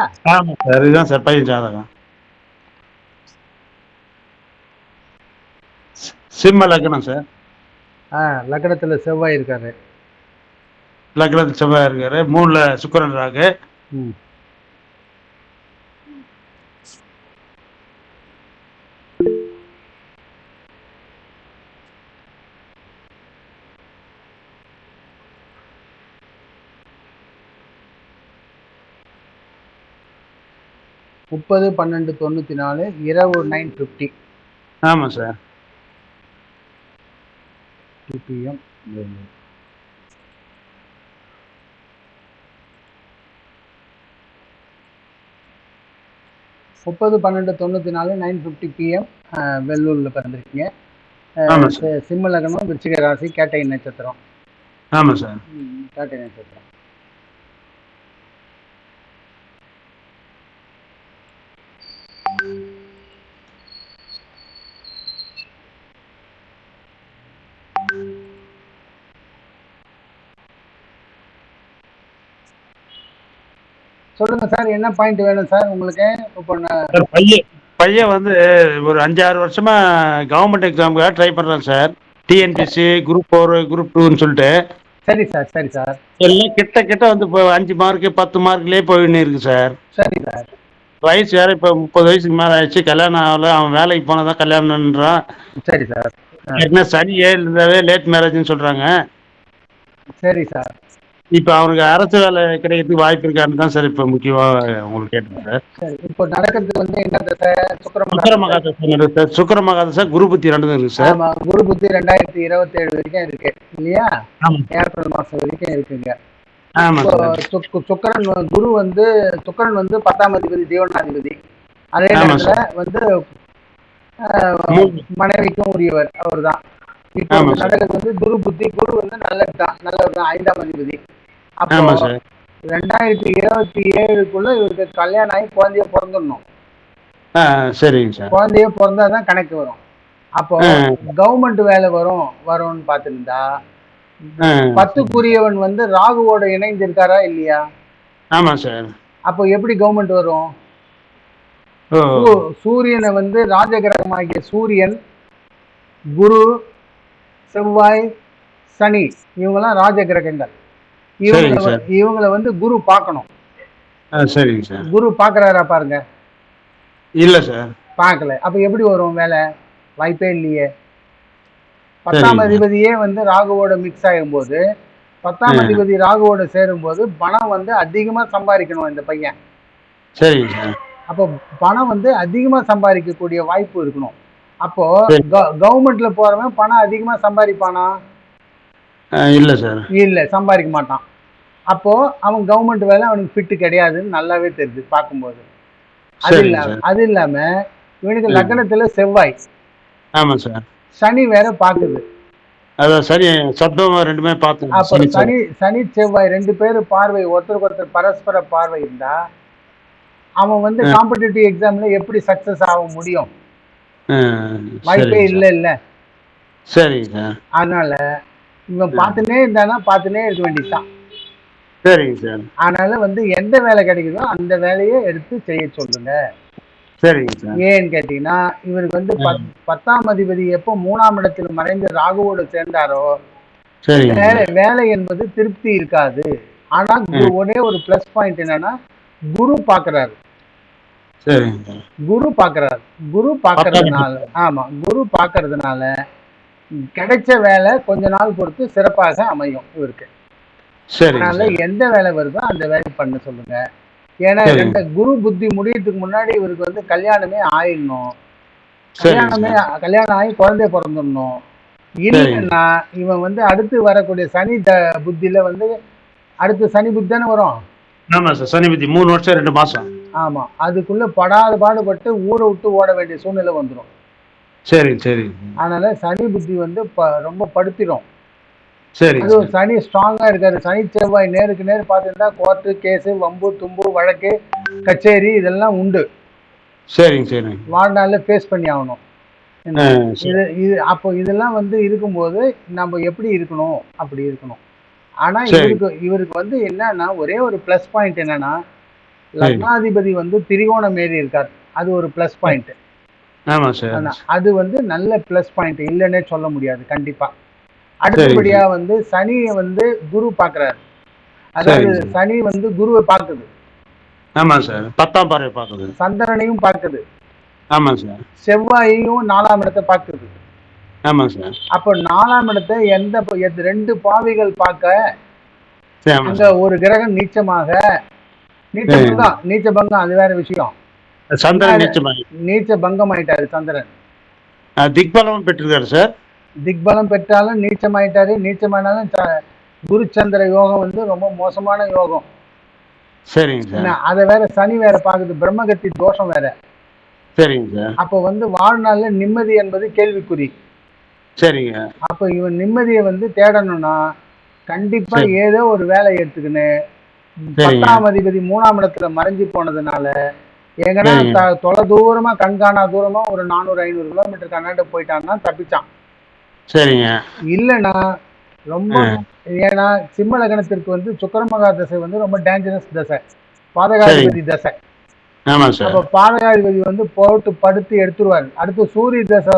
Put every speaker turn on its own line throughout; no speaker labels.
ஆமாம் சார் இதுதான் சார் பையன் ஜாதகம். சிம்ம லக்னம் சார்.
ஆ லக்னத்துல செவ்வாய் இருக்காரு.
லக்னத்தில் செவ்வாய் இருக்காரு. மூணுல சுக்கிரன் ராகு
முப்பது பன்னெண்டு தொண்ணூற்றி நாலு இரவு நைன் ஃபிஃப்டி
ஆமாம் சார்
டூ பிஎம் முப்பது பன்னெண்டு தொண்ணூற்றி நாலு நைன் ஃபிஃப்டி பிஎம் வெள்ளூரில் பிறந்திருக்கீங்க. சிம்ம லக்னம் விருச்சிக ராசி கேட்டை நட்சத்திரம்.
ஆமாம் சார்
கேட்டை நட்சத்திரம். சொல்லுங்க சார் என்ன பாயிண்ட் வேணும் சார் உங்களுக்கு? இப்போ
பையன். பையன் வந்து ஒரு அஞ்சாறு வருஷமா கவர்மெண்ட் எக்ஸாமுக்காக ட்ரை பண்ணுறான் sir. TNPSC group four group டூன்னு சொல்லிட்டு.
சரி சார் சரி சார்.
எல்லாம் கிட்ட கிட்ட வந்து இப்போ அஞ்சு மார்க்கு பத்து மார்க்லேயே போயின்னு இருக்கு சார்.
சரி சார்.
வயசு வேற இப்போ முப்பது வயசுக்கு மேலே ஆயிடுச்சு. கல்யாணம் ஆகல அவன் வேலைக்கு போனால் தான் கல்யாணம்ன்றான்.
சரி சார்.
ஏற்கனவே சனி ஏழு இருந்தாவே லேட் மேரேஜ்னு சொல்கிறாங்க
சரி சார்.
இப்போ அவனுக்கு அரசு வேலை கிடைக்கிறதுக்கு வாய்ப்பு இருக்கான்னு தான் சார் இப்போ முக்கியமாக உங்களுக்கு கேட்டேன் சார்.
சரி இப்போ நடக்கிறது வந்து என்ன தசை
சுக்கர
சுக்கரமகா
மகாதசை இருக்கு சார். சுக்கர மகாதசை குரு புத்தி ரெண்டு இருக்கு சார்.
குரு புத்தி ரெண்டாயிரத்தி இருபத்தி ஏழு வரைக்கும் இருக்கு இல்லையா? ஏப்ரல் மாசம் வரைக்கும் இருக்குங்க. இப்போ
சார்.
சுக்கிரன் குரு வந்து சுக்கரன் வந்து பத்தாம் அதிபதி ஜீவனாதிபதி அதே நேரத்துல வந்து. மனைவிக்கும் உரியவர் அவர்தான். இப்போ
ஆமா
வந்து
சார்.
நடக்கிறது வந்து குரு புத்தி குரு வந்து நல்லது தான் நல்லவர் தான் ஐந்தாம் அதிபதி. அப்போ ரெண்டாயிரத்தி இருபத்தி ஏழுக்குள்ள இவருக்கு கல்யாணம் ஆகி குழந்தைய பிறந்துடணும்.
ஆ சரிங்க சார்.
குழந்தைய பிறந்தாதான் கணக்கு வரும். அப்போ. கவர்மெண்ட் வேலை வரும் வரும்னு பார்த்துருந்தா பத்துக்குரியவன் வந்து ராகுவோட இணைந்திருக்காரா இல்லையா?
ஆமாம் சார்.
அப்போ எப்படி கவர்மெண்ட் வரும்? சூரியனை வந்து ராஜகிரகமாகிய சூரியன் குரு செவ்வாய் சனி இவங்கெல்லாம் ராஜகிரகங்கள். இவங்களை இவங்களை வந்து குரு பார்க்கணும்.
சரிங்க சார்.
குரு பார்க்கறாரா பாருங்க.
இல்லை சார்.
பார்க்கல. அப்ப எப்படி வரும் வேலை? வாய்ப்பே இல்லையே. பத்தாம். அதிபதியே வந்து ராகுவோட மிக்ஸ் ஆகும்போது பத்தாம்
ஆ.
அதிபதி ராகுவோட சேரும்போது பணம் வந்து அதிகமா சம்பாதிக்கணும் இந்த பையன்.
சரிங்க சார்.
அப்போ பணம் வந்து அதிகமா சம்பாதிக்கக்கூடிய வாய்ப்பு இருக்கணும். அப்போ. கவர்மெண்ட்ல போறவன் பணம் அதிகமா சம்பாதிப்பானா?
இல்லை சார்.
இல்ல சம்பாதிக்க மாட்டான். அப்போ அவன் கவர்மெண்ட் வேலை அவனுக்கு ஃபிட்டு கிடையாதுன்னு நல்லாவே தெரியுது பார்க்கும்போது. அது
சரிங்க
இல்லாம
சார்.
அது இல்லாம இவனுக்கு. லக்னத்துல செவ்வாய்.
ஆமாம் சார்.
சனி வேற பாக்குது
அதான் சரி சப்தம் ரெண்டுமே பார்த்து
அப்போ சனி சனி செவ்வாய் ரெண்டு பேரும் பார்வை ஒருத்தருக்கு ஒருத்தர் பரஸ்பர பார்வை இருந்தா அவன் வந்து. காம்படிட்டிவ் எக்ஸாம்ல எப்படி சக்சஸ் ஆக முடியும்? வாய்ப்பே இல்ல இல்ல
சார்.
அதனால இவன் பார்த்துனே இருந்தானா பார்த்துனே இருக்க வேண்டியதுதான்.
சரிங்க சார்.
அதனால வந்து எந்த வேலை கிடைக்குதோ அந்த வேலையை எடுத்து செய்ய சொல்லுங்க.
சரிங்க சார்.
ஏன்னு கேட்டீங்கன்னா இவருக்கு வந்து பத்- பத்தாம் அதிபதி எப்போ மூணாம் இடத்தில் மறைந்து ராகுவோடு சேர்ந்தாரோ வேலை வேலை என்பது திருப்தி இருக்காது. ஆனா ஒரே ஒரு ப்ளஸ் பாயிண்ட் என்னன்னா குரு பாக்குறாரு குரு பாக்குறாரு குரு பாக்குறதுனால ஆமா குரு பாக்குறதுனால கிடைச்ச வேலை கொஞ்ச நாள் பொறுத்து சிறப்பாக அமையும் இவருக்கு. அதனால எந்த வேலை வருதோ அந்த வேலை பண்ண சொல்லுங்க. ஏன்னா. ரெண்டு குரு புத்தி முடியறதுக்கு முன்னாடி இவருக்கு வந்து கல்யாணமே ஆயிடணும். கல்யாணமே கல்யாணம் ஆகி குழந்தை பிறந்துடணும். இல்லைன்னா இவன் வந்து அடுத்து வரக்கூடிய சனி த புத்தியில வந்து அடுத்து சனி புத்தி தானே வரும்?
ஆமாம் சார். சனிபதி மூணு வருஷம் ரெண்டு மாதம்
ஆமா. அதுக்குள்ள படாத பாடுபட்டு ஊரை விட்டு ஓட வேண்டிய சூழ்நிலை வந்துடும்
சரிங்க சரிங்க
அதனால சனி புத்தி வந்து ரொம்ப படுத்திடும்.
சார்
சனி ஸ்ட்ராங்கா இருக்காரு. சனி செவ்வாய் நேருக்கு நேர் பார்த்துருந்தா கோர்ட்டு கேஸு வம்பு தும்பு வழக்கு கச்சேரி இதெல்லாம் உண்டு.
சரிங்க சரிங்க.
வாழ்நாள்ல ஃபேஸ் பண்ணி ஆகணும்.
சரி.
இது இது அப்போ இதெல்லாம் வந்து இருக்கும்போது நம்ம எப்படி இருக்கணும்? அப்படி இருக்கணும். ஆனா
சரி.
இவருக்கு இவருக்கு வந்து என்னன்னா ஒரே ஒரு ப்ளஸ் பாயிண்ட் என்னன்னா லக்னாதிபதி வந்து திரிகோணம் ஏறி இருக்கார். அது ஒரு ப்ளஸ் பாயிண்ட்
சார்
அது வந்து நல்ல ப்ளஸ் பாயிண்ட் இல்லைன்னே சொல்ல முடியாது கண்டிப்பா. அடுத்தபடியா வந்து சனியை வந்து குரு பார்க்கறாரு அதாவது. சனி வந்து குருவை பார்க்குது
ஆமாம் சார் பத்தாம் பார்வை பார்க்குது
சந்திரனையும் பார்க்குது
ஆமாம் சார்
செவ்வாயையும் நாலாம் இடத்தை பார்க்குது
ஆமாம் சார்
அப்போ நாலாம் இடத்தை எந்த ரெண்டு பாவிகள் பார்க்க அங்க ஒரு கிரகம் நீச்சமாக நீச்ச
சரி.
பங்கம் நீச்ச பங்கம் அது வேற விஷயம்.
சந்திரன்
நீச்ச பங்கம் ஆயிட்டாரு சந்திரன்
திக்பலமும் பெற்றிருக்காரு சார்.
திக்பலம் பெற்றாலும் நீச்சமாயிட்டாரு நீச்சமானாலும் ச- குரு சந்திர யோகம் வந்து ரொம்ப மோசமான யோகம்.
சரிங்க சார்.
அதை வேற சனி வேற பாக்குது பிரம்மகத்தி தோஷம் வேற.
சரிங்க சார்.
அப்போ வந்து வாழ்நாள்ல நிம்மதி என்பது கேள்விக்குறி.
சரிங்க.
அப்போ இவன் நிம்மதியை வந்து தேடணும்னா கண்டிப்பா. ஏதோ ஒரு வேலையை எடுத்துக்கின்னு பத்தாம் அதிபதி மூணாம் இடத்துல மறைஞ்சு போனதுனால எங்கன்னா தொலை தூரமா கண்காணா தூரமா ஒரு நானூறு ஐநூறு கிலோமீட்டர் கர்நாடகா போயிட்டான்னா தப்பிச்சான்.
சரிங்க.
இல்லைன்னா ரொம்ப. ஏன்னா சிம்ம லக்னத்திற்கு வந்து சுக்கரமகா தசை வந்து ரொம்ப டேஞ்சரஸ் தசை. பாதகாதிபதி தசை.
சார்.
அப்ப பாதகாதிபதி வந்து போட்டு படுத்து எடுத்துருவாரு. அடுத்து சூரிய தசை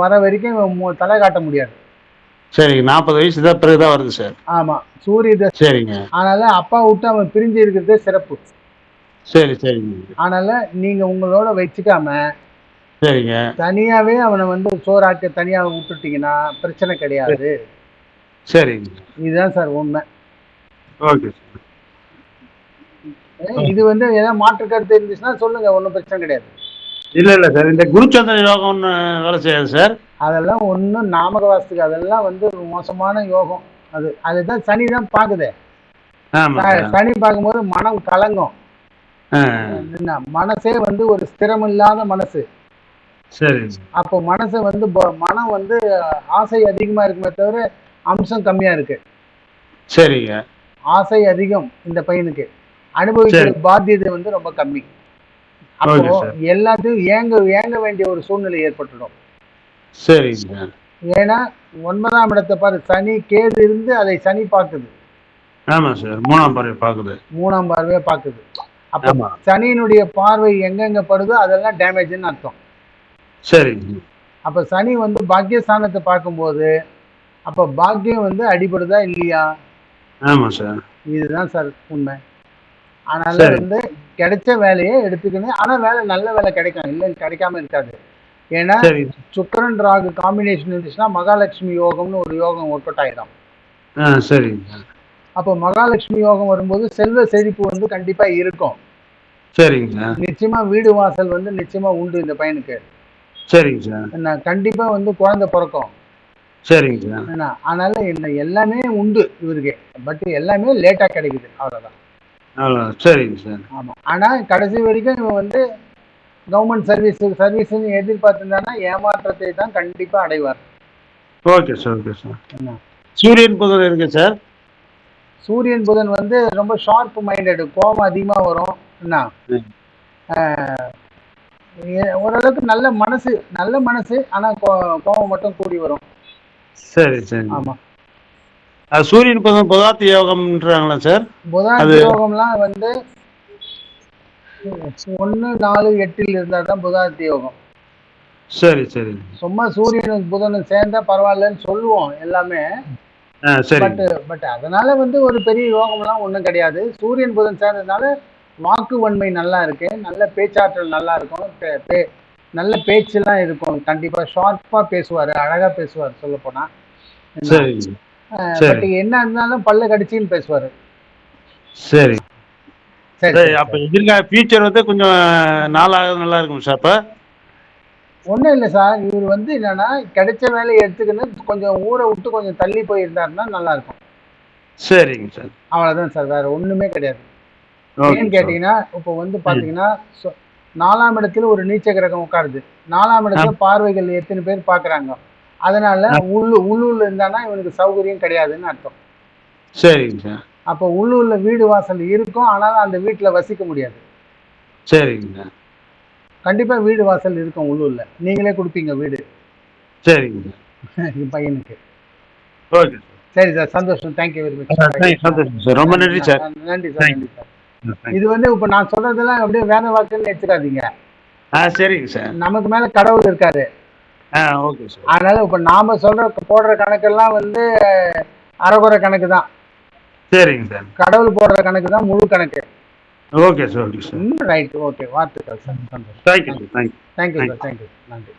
வர வரைக்கும் தலை காட்ட முடியாது.
சரிங்க நாற்பது வயசு தான் பிறகு தான் வருது சார்.
ஆமா. சூரிய தசை
சரிங்க.
அதனால அப்பா விட்டு அவன் பிரிஞ்சு இருக்கிறதே சிறப்பு.
சரி சரிங்க.
அதனால நீங்க உங்களோட வச்சுக்காம
சரிங்க.
தனியாவே அவனை வந்து சோறாக்க தனியா விட்டுட்டீங்கன்னா பிரச்சனை கிடையாது.
சரிங்க.
இதுதான் சார் உண்மை.
Okay sir.
இது வந்து ஏதாவது மாற்று கருத்து இருந்துச்சுன்னா சொல்லுங்க ஒன்றும் பிரச்சனை கிடையாது.
இல்லை இல்லை சார். இந்த குருச்சந்திர யோகம் வேலை செய்யாது சார்.
அதெல்லாம் ஒன்றும் நாமக வாஸ்துக்கு அதெல்லாம் வந்து மோசமான யோகம். அது அதுதான் சனி தான் பார்க்குது சனி பார்க்கும்போது மனம் கலங்கும். மனசே வந்து ஒரு ஸ்திரம் இல்லாத மனசு.
சரி.
அப்போ மனசை வந்து மனம் வந்து ஆசை அதிகமா இருக்குமே தவிர அம்சம் கம்மியா இருக்கு.
சரிங்க.
ஆசை அதிகம் இந்த பையனுக்கு. அனுபவிக்கிற
சரி.
பாத்தியதை வந்து ரொம்ப கம்மி. அப்போ
சார்.
எல்லாத்தையும் ஏங்க ஏங்க வேண்டிய ஒரு சூழ்நிலை ஏற்பட்டுடும்.
சரிங்க.
ஏன்னா ஒன்பதாம் இடத்தை பாரு சனி கேது இருந்து அதை சனி பார்க்குது.
ஆமாம் சார். மூணாம் பார்வை பார்க்குது.
மூணாம் பார்வையை பார்க்குது. அப்போ சனியினுடைய பார்வை எங்கெங்க படுதோ அதெல்லாம் டேமேஜ்னு அர்த்தம்.
சரிங்க
அப்போ சனி வந்து பாக்கியஸ்தானத்தை பார்க்கும்போது அப்போ பாக்கியம் வந்து அடிபடுதா இல்லையா?
ஆமாம் சார்.
இதுதான் சார் உண்மை. அதனால
சரி.
வந்து கிடைச்ச வேலையை எடுத்துக்கணும். ஆனா வேலை நல்ல வேலை கிடைக்கும் இல்லை கிடைக்காம இருக்காது. ஏன்னா
சரி.
சுக்கிரன் ராகு காம்பினேஷன் இருந்துச்சுன்னா மகாலட்சுமி யோகம்னு ஒரு யோகம் ஒர்க் அவுட் ஆயிடும்
சரிங்க
அப்போ மகாலட்சுமி யோகம் வரும்போது செல்வ செழிப்பு வந்து கண்டிப்பா இருக்கும்.
சரிங்க
நிச்சயமா வீடு வாசல் வந்து நிச்சயமா உண்டு இந்த பையனுக்கு.
சரிங்க சார்.
என்ன கண்டிப்பா வந்து குழந்தை பிறக்கும்.
சரிங்க சார்.
என்ன அதனால என்ன எல்லாமே உண்டு இவருக்கு. பட் எல்லாமே லேட்டா கிடைக்குது. அவ்வளவுதான்.
அவ்வளோ சரிங்க சார்.
ஆமா. ஆனா கடைசி வரைக்கும் இவன் வந்து கவர்மெண்ட் சர்வீஸ் சர்வீஸ்னு எதிர்பார்த்திருந்தானா ஏமாற்றத்தை தான் கண்டிப்பா அடைவார்.
ஓகே சார் ஓகே சார்
என்ன
சூரியன் புதன் இருக்கு சார்?
சூரியன் புதன் வந்து ரொம்ப ஷார்ப் மைண்டடு கோபம் அதிகமா வரும். என்ன ஓரளவுக்கு நல்ல மனசு நல்ல மனசு ஆனா கோபம் மட்டும் கூடி வரும்.
சரி சரி.
ஆமா.
சூரியன் புதன் புதாத்தி யோகம்ன்றாங்களா சார்?
புதன்
அது-
யோகம்லாம் வந்து ஒன்று நாலு எட்டில் இருந்தால் தான் புதாத்தி யோகம்.
சரி சரி.
சும்மா சூரியனும் புதனும் சேர்ந்தா பரவாயில்லன்னு சொல்லுவோம் எல்லாமே. பட் பட் அதனால வந்து ஒரு பெரிய யோகம்லாம் ஒன்றும் கிடையாது. சூரியன் புதன் சேர்ந்ததுனால வாக்கு வன்மை நல்லா இருக்கு. நல்ல பேச்சாற்றல் நல்லா இருக்கும். நல்ல பேச்செல்லாம் இருக்கும். கண்டிப்பா ஷார்ப்பா பேசுவாரு. அழகா பேசுவார் சொல்ல போனா. பட் என்ன இருந்தாலும் பல்ல கடிச்சின்னு பேசுவாரு.
சரி.
சரி
சரி அப்போ எதிர்கால ஃபியூச்சர் வந்து கொஞ்சம் நாளாக நல்லா இருக்கும் சார் அப்போ?
ஒன்றும் இல்லை சார். இவர் வந்து என்னன்னா கிடைச்ச வேலையை எடுத்துக்கணும் கொஞ்சம் ஊரை விட்டு கொஞ்சம் தள்ளி போயிருந்தாருன்னா நல்லா இருக்கும்
சரிங்க சார்.
அவ்வளவுதான் சார். வேற ஒண்ணுமே கிடையாது. ஏன்னு கேட்டீங்கன்னா இப்போ வந்து பாத்தீங்கன்னா சொ- நாலாம் இடத்துல ஒரு நீச்ச கிரகம் உட்காருது. நாலாம் இடத்துல பார்வைகள் எத்தனை பேர் பாக்குறாங்க? அதனால உள்ளு உள்ளூர்ல இருந்தானா இவனுக்கு சௌகரியம் கிடையாதுன்னு அர்த்தம்.
சரிங்க சார்.
அப்போ உள்ளூர்ல வீடு வாசல் இருக்கும். ஆனாலும் அந்த வீட்டுல வசிக்க முடியாது.
சரிங்க
கண்டிப்பா வீடு வாசல் இருக்கும் உள்ளூர்ல. நீங்களே கொடுப்பீங்க வீடு.
சரிங்க
என் பையனுக்கு.
ஓகே
சரி. சார் சந்தோஷம். தேங்க்யூ வெரி மச்
சந்தோஷம் சார். ரொம்ப நன்றி சார்.
நன்றி சார். நன்றி சார் இது வந்து இப்ப நான் சொல்றதெல்லாம் அப்படியே வேத வாக்குன்னு எடுத்துக்காதீங்க
ஆ சரிங்க சார்.
நமக்கு மேல கடவுள் இருக்காரு.
Okay sir.
அதனால இப்ப நாம சொல்ற போடுற கணக்கெல்லாம் வந்து அரைகுறை கணக்கு தான்.
சரிங்க சார்.
கடவுள் போடுற கணக்கு தான் முழு கணக்கு.
Okay sir okay sir
right okay வாழ்த்துக்கள் சார் சந்தோஷம்.
Thank you sir thank you
thank you sir thank you நன்றி